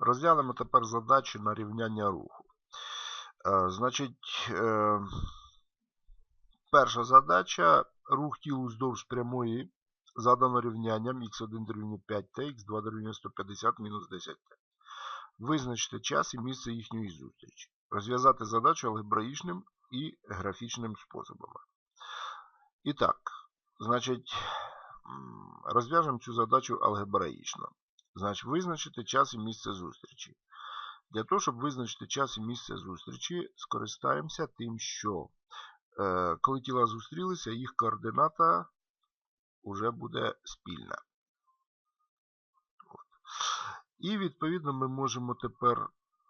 Розглянемо тепер задачу на рівняння руху. Е, Значить, е, перша задача рух тілу вздовж прямої задано рівнянням x1 дорівнює 5t, x2 дорівнює 150 мінус 10t. Визначте час і місце їхньої зустрічі. Розв'язати задачу алгебраїчним і графічним способами. І так, значить, розв'яжемо цю задачу алгебраїчно. Значить, визначити час і місце зустрічі. Для того, щоб визначити час і місце зустрічі, скористаємося тим, що е, коли тіла зустрілися, їх координата вже буде спільна. От. І відповідно ми можемо тепер,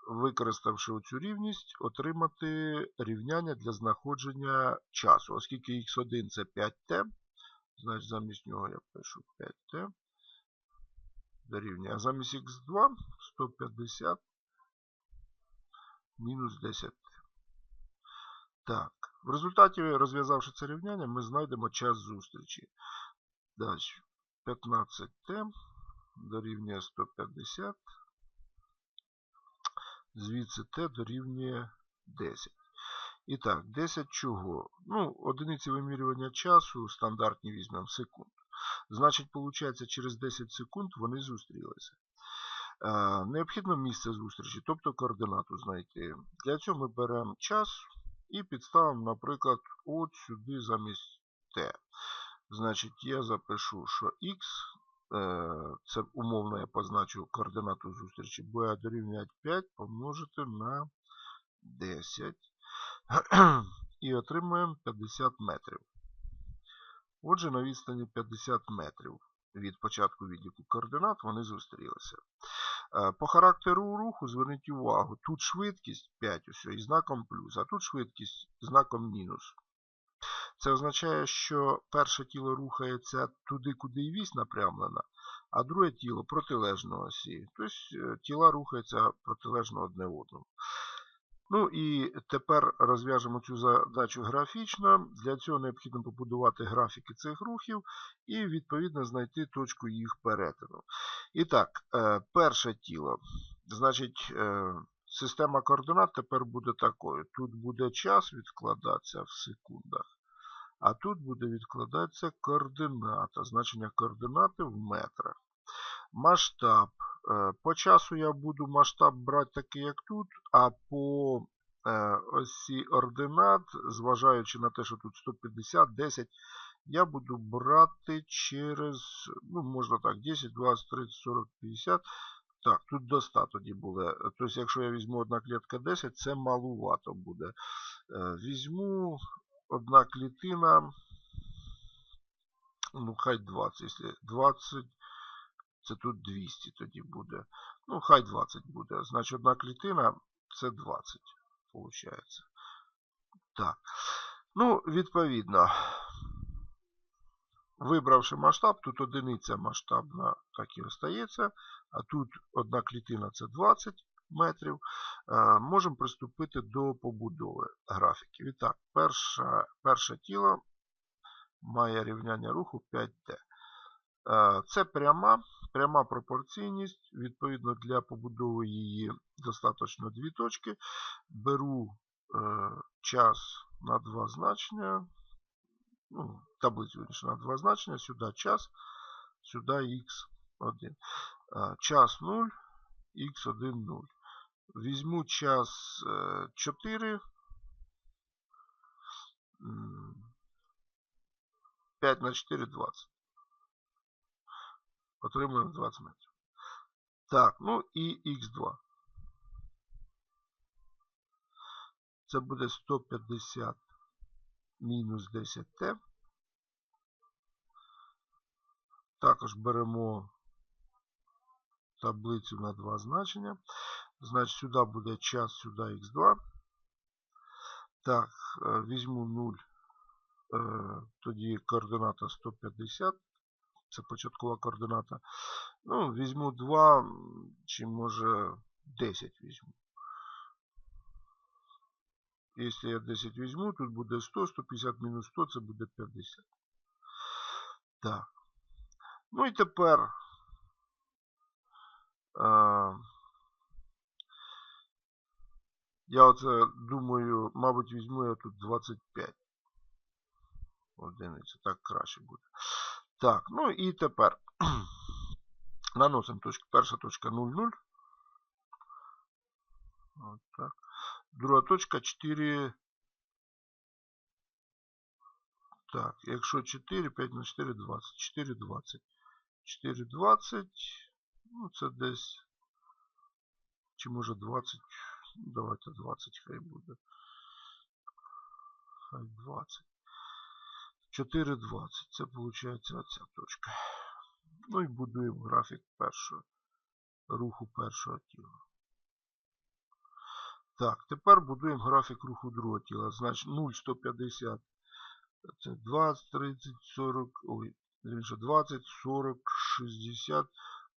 використавши цю рівність, отримати рівняння для знаходження часу. Оскільки х1 це 5t, значить замість нього я пишу 5t дорівнює. А замість х2 150 мінус 10. Так, в результаті, розв'язавши це рівняння, ми знайдемо час зустрічі. Далі 15t дорівнює 150. Звідси t дорівнює 10. І так, 10 чого? Ну, одиниці вимірювання часу стандартні візьмемо секунд. Значить, виходить, через 10 секунд вони зустрілися. Е, необхідно місце зустрічі, тобто координату знайти. Для цього ми беремо час і підставимо, наприклад, от сюди замість t. Значить, я запишу, що x, е, це умовно я позначу координату зустрічі, буде дорівнювати 5 помножити на 10. І отримуємо 50 метрів. Отже, на відстані 50 метрів від початку відліку координат вони зустрілися. Е, по характеру руху зверніть увагу, тут швидкість 5 усе, і знаком плюс, а тут швидкість знаком мінус. Це означає, що перше тіло рухається туди, куди і вісь напрямлена, а друге тіло протилежно осі. Тобто тіла рухаються протилежно одне одному. Ну і тепер розв'яжемо цю задачу графічно. Для цього необхідно побудувати графіки цих рухів і, відповідно, знайти точку їх перетину. І так, е, перше тіло. Значить, е, система координат тепер буде такою. Тут буде час відкладатися в секундах, а тут буде відкладатися координата, значення координати в метрах. Масштаб. Е, по часу я буду масштаб брати такий, як тут, а по осі ординат, зважаючи на те, що тут 150, 10, я буду брати через, ну, можна так, 10, 20, 30, 40, 50. Так, тут до 100 тоді буде. Тобто, якщо я візьму одна клітка 10, це малувато буде. Візьму одна клітина, ну, хай 20, якщо 20. Це тут 200 тоді буде. Ну, хай 20 буде. Значить, одна клітина це 20, виходить. Так. Ну, відповідно, вибравши масштаб, тут одиниця масштабна так і остається, а тут одна клітина це 20 метрів. Можемо приступити до побудови графіків. І так, перше, перше тіло має рівняння руху 5Т. Це пряма пряма пропорційність. Відповідно, для побудови її достатньо дві точки. Беру е, час на два значення. ну, Таблицю на два значення, сюди час, сюди х1. Час 0, х1 0. Візьму час 4. 5 на 4 20. Отримуємо 20 метрів. Так, ну і х2. Це буде 150 мінус 10t. Також беремо таблицю на два значення. Значить, сюди буде час, сюди х2. Так, е, візьму 0, е, тоді координата 150. Це початкова координата. Ну, візьму 2, чи може 10 візьму. Якщо я 10 візьму, тут буде 100, 150 мінус 100, це буде 50. Так. Ну і тепер а, Я оце думаю, мабуть, візьму я тут 25. Одиниця, так краще буде. Так, ну і тепер наносимо точку. Перша точка 0,0. От так. Друга точка 4. Так, якщо 4, 5 на 4, 20. 4, 20. 4, 20. Ну, це десь. Чи може 20. Ну, давайте 20 хай буде. Хай 20. 4, 20. Це виходить оця точка. Ну і будуємо графік першого руху першого тіла. Так, тепер будуємо графік руху другого тіла. Значить 0, 150. Це 20, 30, 40, ой, більше 20, 40, 60.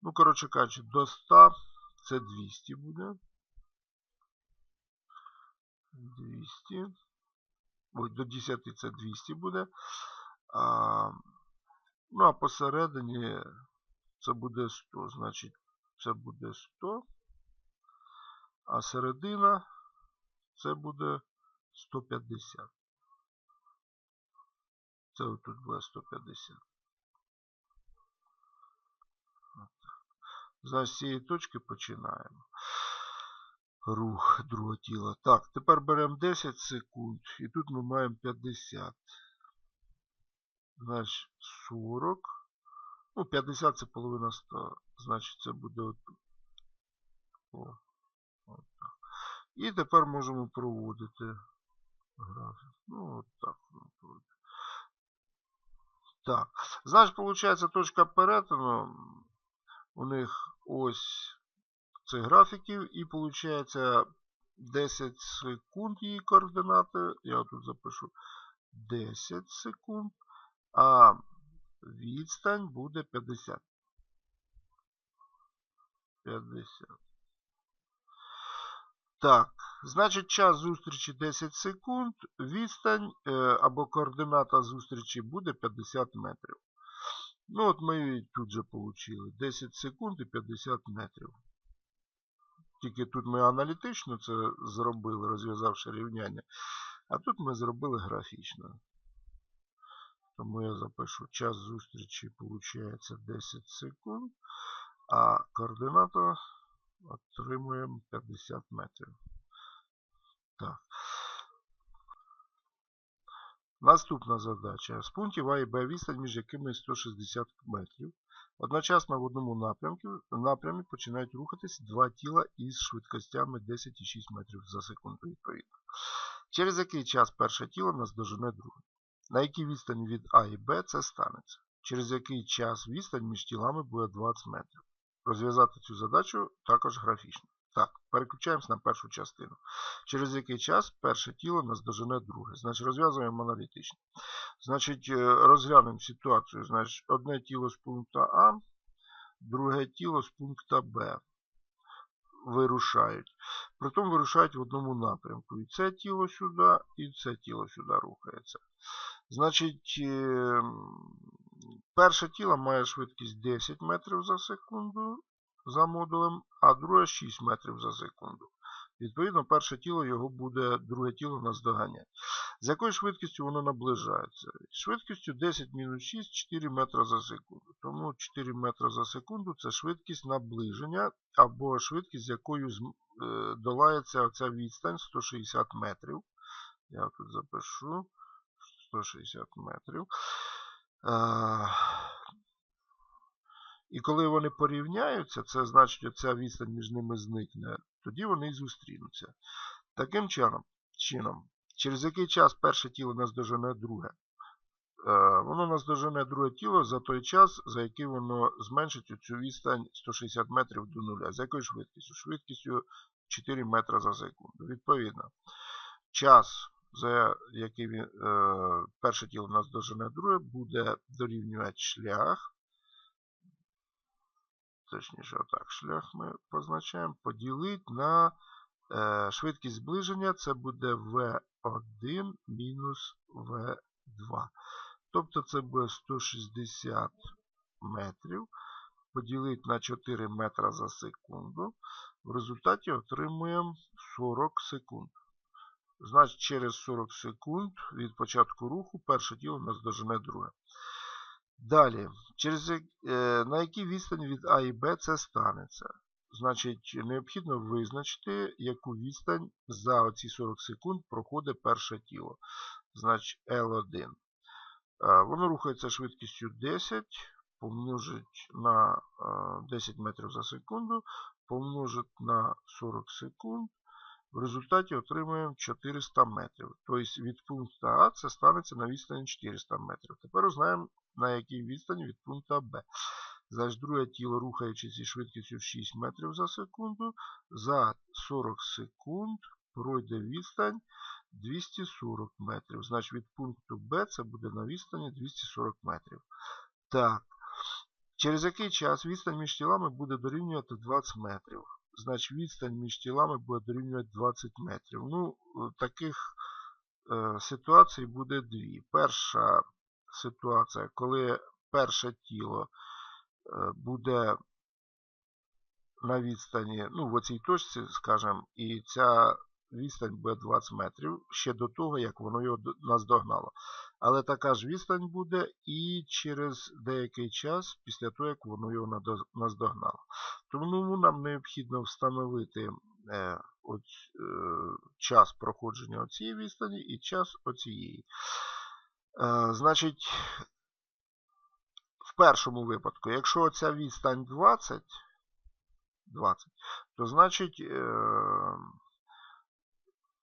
Ну, коротше кажучи, до 100 це 200 буде. 200. Ой, до 10 це 200 буде. А, ну, а посередині це буде 100. Значить, це буде 100. А середина це буде 150. Це тут буде 150. Значить, з цієї точки починаємо. Рух другого тіла. Так, тепер беремо 10 секунд. І тут ми маємо 50. Значить, 40. Ну, 50 це половина 100. Значить, це буде отут. О, от так. І тепер можемо проводити графік. Ну, от так. Так. Значить, виходить, точка перетину у них ось цих графіків. І виходить 10 секунд її координати. Я тут запишу 10 секунд. А відстань буде 50. 50. Так, значить час зустрічі 10 секунд, відстань е, або координата зустрічі буде 50 метрів. Ну от ми тут же отримали 10 секунд і 50 метрів. Тільки тут ми аналітично це зробили, розв'язавши рівняння. А тут ми зробили графічно. Тому я запишу час зустрічі виходить 10 секунд, а координата отримуємо 50 метрів. Так. Наступна задача. З пунктів А і Б відстань, між якими 160 метрів. Одночасно в одному напрямку, напрямі починають рухатись два тіла із швидкостями 10,6 метрів за секунду відповідно. Через який час перше тіло наздожене друге. На якій відстані від А і Б це станеться. Через який час відстань між тілами буде 20 метрів. Розв'язати цю задачу також графічно. Так, переключаємось на першу частину. Через який час перше тіло наздожене друге. Значить, розв'язуємо аналітично. Значить, е, розглянемо ситуацію. Значить, одне тіло з пункту А, друге тіло з пункту Б. Вирушають. Притом вирушають в одному напрямку. І це тіло сюди, і це тіло сюди рухається. Значить, е, перше тіло має швидкість 10 метрів за секунду за модулем, а друге 6 метрів за секунду. Відповідно, перше тіло його буде, друге тіло наздоганяти. З якою швидкістю воно наближається? Швидкістю 10 мінус 6 4 метри за секунду. Тому 4 метри за секунду це швидкість наближення, або швидкість, з якою е, долається ця відстань 160 метрів. Я тут запишу 160 метрів. І коли вони порівняються, це значить, оця відстань між ними зникне, тоді вони і зустрінуться. Таким чином, чином через який час перше тіло наздожене друге. Е, воно наздожене друге тіло за той час, за який воно зменшить цю відстань 160 метрів до нуля. З якою швидкістю? Швидкістю 4 метри за секунду. Відповідно, час, за який е, перше тіло наздожене друге, буде дорівнювати шлях точніше, отак, шлях ми позначаємо, поділити на е, швидкість зближення, це буде V1 мінус V2. Тобто це буде 160 метрів поділити на 4 метра за секунду. В результаті отримуємо 40 секунд. Значить, через 40 секунд від початку руху перше тіло нас дожене друге. Далі, через, е, на якій відстані від А і Б це станеться? Значить, необхідно визначити, яку відстань за оці 40 секунд проходить перше тіло. Значить, L1. Воно рухається швидкістю 10, помножить на 10 метрів за секунду, помножить на 40 секунд. В результаті отримаємо 400 метрів. Тобто від пункту А це станеться на відстані 400 метрів. Тепер знаємо, на якій відстані від пункту Б. Друге тіло, рухаючись зі швидкістю 6 метрів за секунду, за 40 секунд пройде відстань 240 метрів. Значить, від пункту Б це буде на відстані 240 метрів. Так. Через який час відстань між тілами буде дорівнювати 20 метрів. Значить, відстань між тілами буде дорівнювати 20 метрів. Ну, таких е, ситуацій буде дві. Перша ситуація, коли перше тіло е, буде на відстані, ну, в оцій точці, скажімо, і ця відстань буде 20 метрів ще до того, як воно його наздогнало. Але така ж відстань буде і через деякий час після того, як воно його наздогнало. Тому нам необхідно встановити е, е, час проходження цієї відстані і час оцієї. Е, значить, в першому випадку, якщо ця відстань 20, 20 то значить.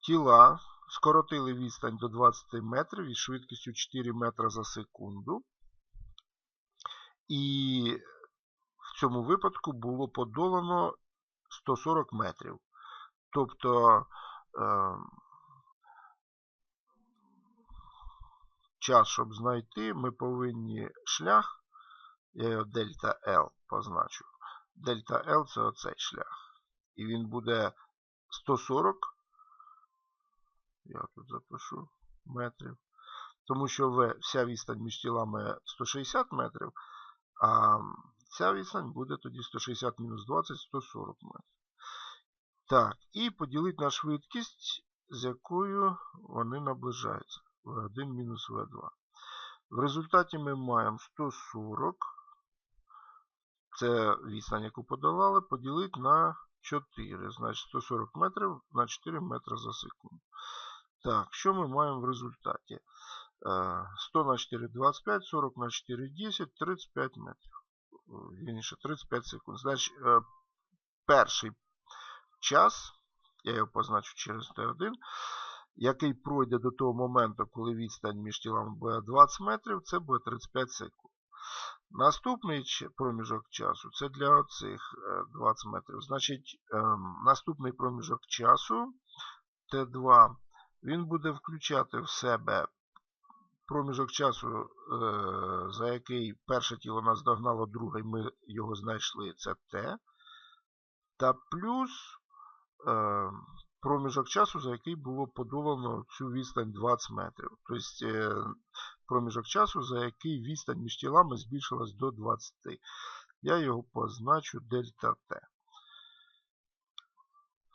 Тіла скоротили відстань до 20 метрів із швидкістю 4 метра за секунду. І в цьому випадку було подолано 140 метрів. Тобто е, час, щоб знайти, ми повинні шлях, я дельта L позначу. Дельта L це оцей шлях. І він буде 140 я тут запишу метрів. Тому що вся відстань між тілами 160 метрів, а ця відстань буде тоді 160 мінус 20 140 метрів. Так, і поділити на швидкість, з якою вони наближаються. В1 мінус В2. В результаті ми маємо 140. Це відстань, яку подолали, поділити на 4. Значить 140 метрів на 4 метри за секунду. Так, що ми маємо в результаті? 100 на 4 25, 40 на 4 10, 35 метрів. Вірніше, 35 секунд. Значить, е, перший час, я його позначу через Т1, який пройде до того моменту, коли відстань між тілами буде 20 метрів, це буде 35 секунд. Наступний проміжок часу це для оцих 20 е, метрів. Значить, ем, наступний проміжок часу Т2 він буде включати в себе проміжок часу, е, за який перше тіло нас догнало, друге, і ми його знайшли, це Т. Та плюс е, проміжок часу, за який було подолано цю відстань 20 метрів. Тобто е, проміжок часу, за який відстань між тілами збільшилась до 20. Я його позначу дельта Т.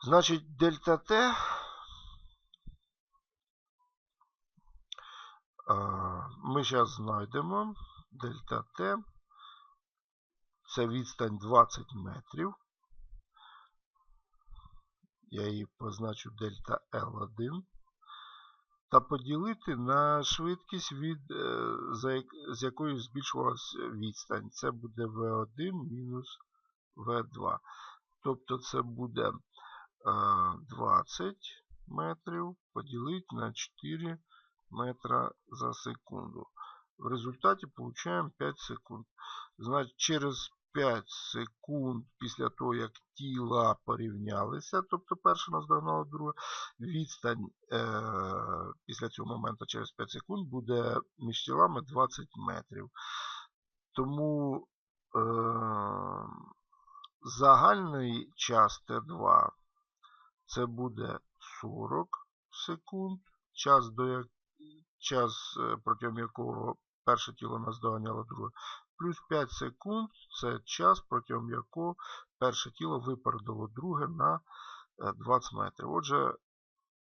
Значить, дельта Т Ми зараз знайдемо дельта Т. Це відстань 20 метрів. Я її позначу дельта L1. Та поділити на швидкість, від, е, з якою збільшувалася відстань. Це буде V1 мінус V2. Тобто це буде 20 метрів поділити на 4 метра за секунду. В результаті получаємо 5 секунд. Значить, через 5 секунд після того, як тіла порівнялися, тобто перше наздогнало друге, відстань е, після цього моменту через 5 секунд буде між тілами 20 метрів. Тому е, загальний час Т2 це буде 40 секунд. Час, до час, е, протягом якого перше тіло наздоганяло друге, Плюс 5 секунд це час, протягом якого перше тіло випередило друге на 20 метрів. Отже,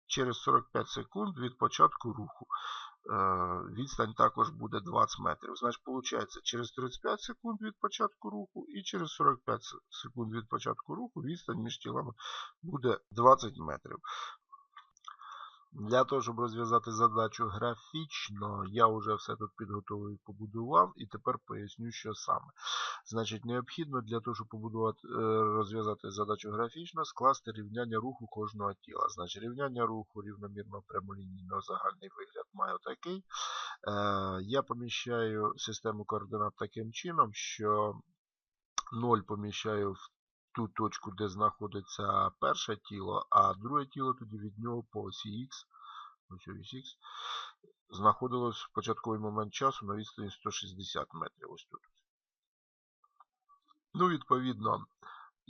через 45 секунд від початку руху відстань також буде 20 метрів. Значить, виходить, через 35 секунд від початку руху і через 45 секунд від початку руху відстань між тілами буде 20 метрів. Для того, щоб розв'язати задачу графічно, я вже все тут підготовив і побудував, і тепер поясню, що саме. Значить, необхідно для того, щоб побудувати, е, розв'язати задачу графічно, скласти рівняння руху кожного тіла. Значить, рівняння руху рівномірно прямолінійно загальний вигляд має такий. Е, я поміщаю систему координат таким чином, що 0 поміщаю в ту точку, де знаходиться перше тіло, а друге тіло тоді від нього по осі Х, ось знаходилось в початковий момент часу на відстані 160 метрів. ось тут. Ну, відповідно,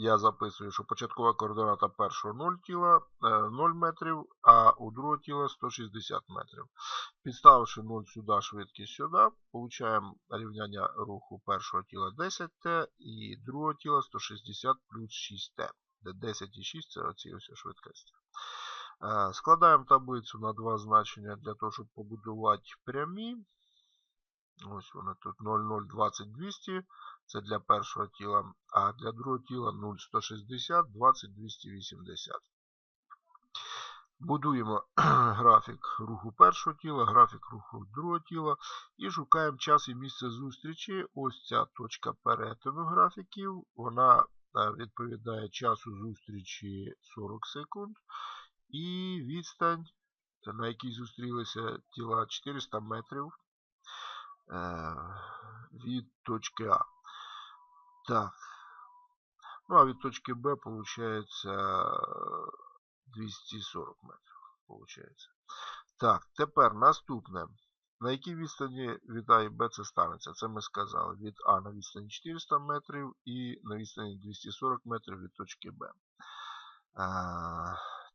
я записую, що початкова координата першого 0 тіла 0 е, метрів, а у другого тіла 160 метрів. Підставивши 0 сюди, швидкість сюди, получаємо рівняння руху першого тіла 10Т і другого тіла 160 плюс 6Т, де 10 і 6 це оці ось швидкості. Е, складаємо таблицю на два значення для того, щоб побудувати прямі. Ось вони тут 0,020 200. Це для першого тіла, а для другого тіла 0,160, 20, 280. Будуємо графік руху першого тіла, графік руху другого тіла і шукаємо час і місце зустрічі. Ось ця точка перетину графіків. Вона е, відповідає часу зустрічі 40 секунд. І відстань, на якій зустрілися тіла 400 метрів від точки А. Так. Ну, а від точки Б получается 240 метрів. Получається. Так, тепер наступне. На якій відстані від А і Б це станеться? Це ми сказали. Від А на відстані 400 метрів і на відстані 240 метрів від точки Б.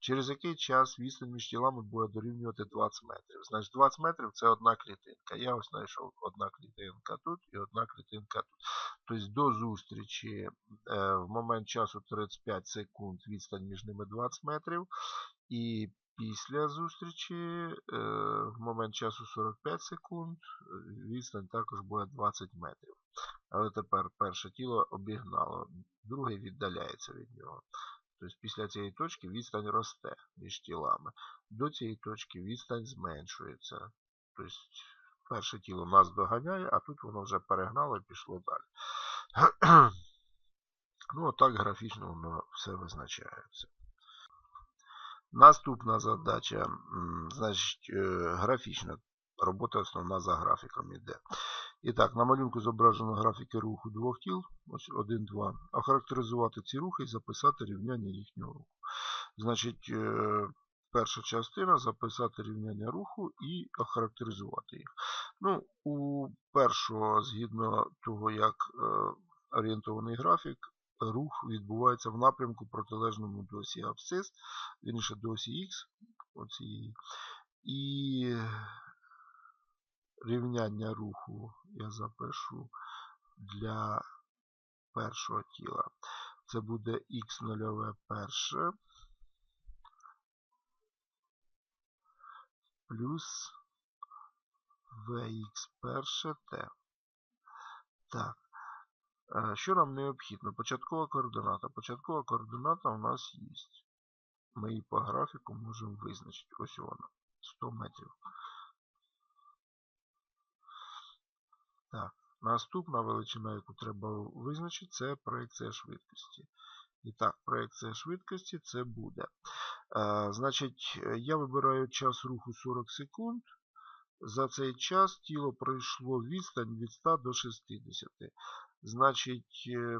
Через який час відстань між тілами буде дорівнювати 20 метрів. Значить, 20 метрів це одна клітинка. Я ось знайшов одна клітинка тут і одна клітинка тут. Тобто до зустрічі е, в момент часу 35 секунд відстань між ними 20 метрів. І після зустрічі е, в момент часу 45 секунд відстань також буде 20 метрів. Але тепер перше тіло обігнало, друге віддаляється від нього. Тобто після цієї точки відстань росте між тілами. До цієї точки відстань зменшується. Тобто перше тіло нас доганяє, а тут воно вже перегнало і пішло далі. ну, отак графічно воно все визначається. Наступна задача, значить, е, графічна. Робота основна за графіком йде. І так, на малюнку зображено графіки руху двох тіл. Ось 1, 2. Охарактеризувати ці рухи і записати рівняння їхнього руху. Значить, е, перша частина записати рівняння руху і охарактеризувати їх. Ну, У першого, згідно того, як е, орієнтований графік, рух відбувається в напрямку протилежному до осі абсцис, вірніше до осі Х. Оці, і рівняння руху я запишу для першого тіла. Це буде х0 перше плюс vx перше t. Так. Е, що нам необхідно? Початкова координата. Початкова координата у нас є. Ми її по графіку можемо визначити. Ось вона. 100 метрів. Так, Наступна величина, яку треба визначити, це проекція швидкості. І так, проекція швидкості це буде. Е, Значить, я вибираю час руху 40 секунд. За цей час тіло пройшло відстань від 100 до 60. Значить, е,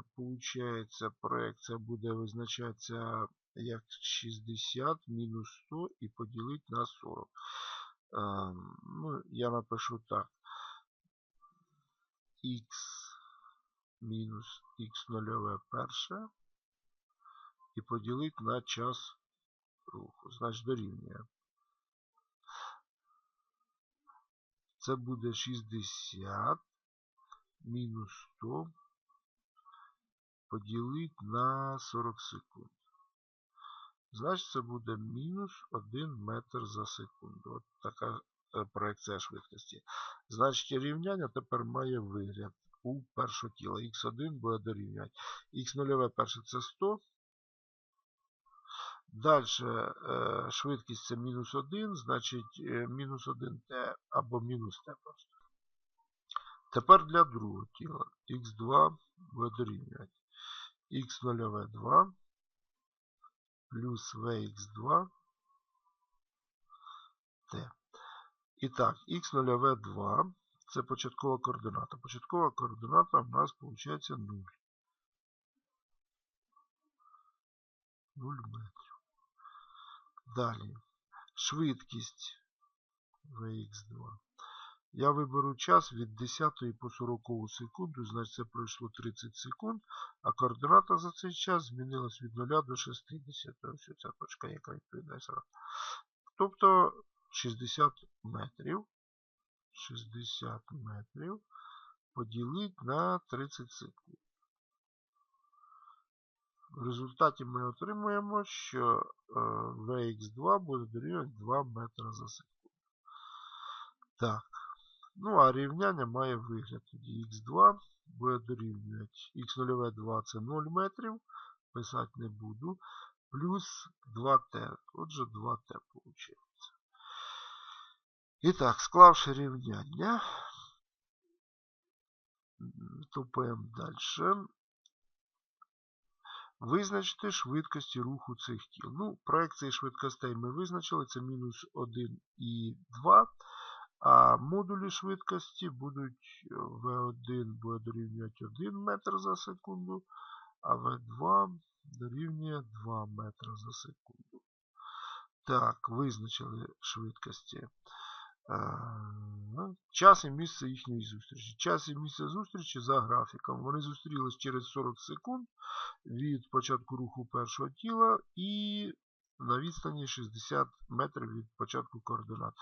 проекція буде визначатися як 60 мінус 100 і поділити на 40. Е, ну, Я напишу так х мінус х0 перше і поділити на час руху. Значить дорівнює. Це буде 60 мінус 100 поділити на 40 секунд. Значить, це буде мінус 1 метр за секунду. От така проекція швидкості. Значить, рівняння тепер має вигляд у першого тіла. Х1 буде дорівнювати. Х0 перше це 100. Далі е, швидкість це мінус 1, значить е, мінус 1t або мінус t просто. Тепер для другого тіла х2 буде дорівнювати х0 2 плюс vx2 t. І так, х0 2 це початкова координата. Початкова координата в нас виходить 0. 0 метрів. Далі. Швидкість vx2. Я виберу час від 10 по 40 секунду, значить це пройшло 30 секунд, а координата за цей час змінилась від 0 до 60. Ось ця точка, яка відповідає зараз. Тобто 60 метрів. 60 метрів поділити на 30 секунд. В результаті ми отримуємо, що Vx2 буде дорівнювати 2 метри за секунду. Так. Ну, а рівняння має вигляд. Тоді х2 буде дорівнювати х0 2 це 0 метрів. Писати не буду. Плюс 2t. Отже, 2t виходить. І так, склавши рівняння, тупаємо далі. Визначити швидкості руху цих тіл. Ну, проекції швидкостей ми визначили, це мінус 1 і 2. А модулі швидкості будуть V1 буде дорівнювати 1 метр за секунду, а V2 дорівнює 2 метри за секунду. Так, визначили швидкості. Час і місце їхньої зустрічі. Час і місце зустрічі за графіком. Вони зустрілись через 40 секунд від початку руху першого тіла і на відстані 60 метрів від початку координат.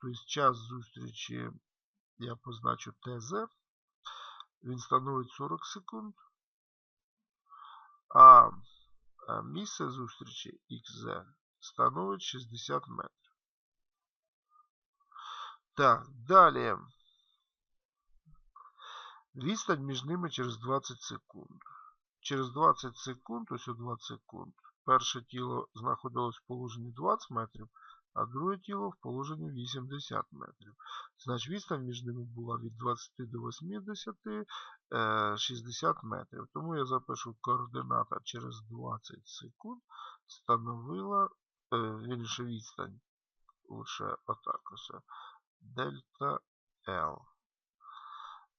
Тобто час зустрічі я позначу ТЗ. Він становить 40 секунд. А місце зустрічі XZ становить 60 метрів. Так, далі. Відстань між ними через 20 секунд. Через 20 секунд, ось у 20 секунд, перше тіло знаходилось в положенні 20 метрів, а друге тіло в положенні 80 метрів. Значить, відстань між ними була від 20 до 80 60 е, метрів. Тому я запишу координата через 20 секунд становила, е, вірніше відстань. Лише отак ось дельта L.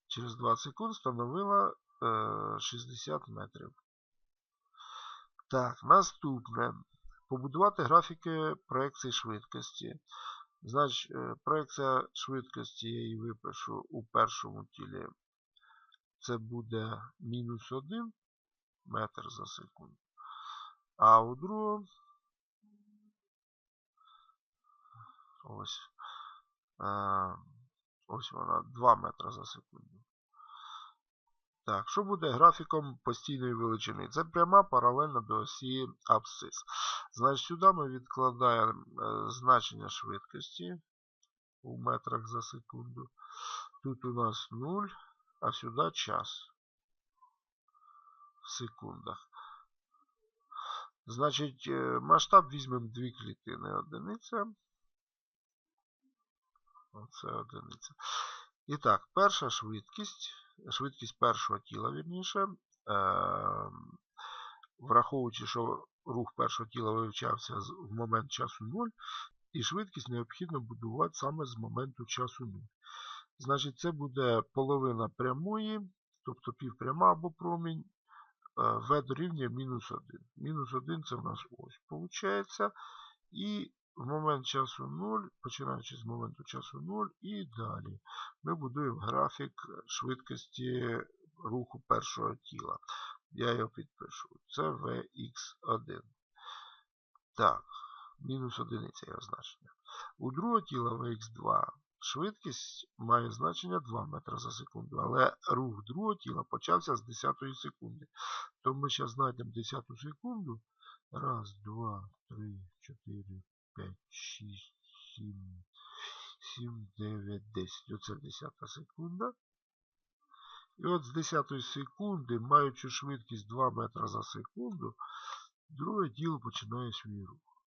Через 20 секунд становила е, 60 метрів. Так, наступне. Побудувати графіки проекції швидкості. Значить, е, проекція швидкості я її випишу у першому тілі. Це буде мінус 1 метр за секунду. А у другому ось Ось вона 2 метри за секунду. Так, що буде графіком постійної величини? Це пряма паралельна до осі абсцис. Значить, сюди ми відкладаємо е, значення швидкості у метрах за секунду. Тут у нас 0, а сюди час в секундах. Значить, е, масштаб візьмемо дві клітини одиниця. Оце одиниця. І так, перша швидкість, швидкість першого тіла, вірніше, е, враховуючи, що рух першого тіла вивчався в момент часу 0, і швидкість необхідно будувати саме з моменту часу 0. Значить, це буде половина прямої, тобто півпряма або промінь, v дорівнює мінус 1. Мінус 1 це в нас ось, виходить. І в момент часу 0, починаючи з моменту часу 0 і далі. Ми будуємо графік швидкості руху першого тіла. Я його підпишу. Це Vx1. Так, мінус одиниця є означення. У другого тіла Vx2 швидкість має значення 2 метри за секунду, але рух другого тіла почався з 10 секунди. То ми зараз знайдемо 10 секунду. Раз, два, три, чотири, п'ять, шість, сім, сім, дев'ять, десять. Оце 10 секунда. І от з 10 секунди, маючи швидкість 2 метри за секунду, друге тіло починає свій рух.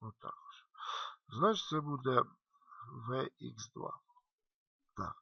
Отак. Значить, це буде VX2. Так.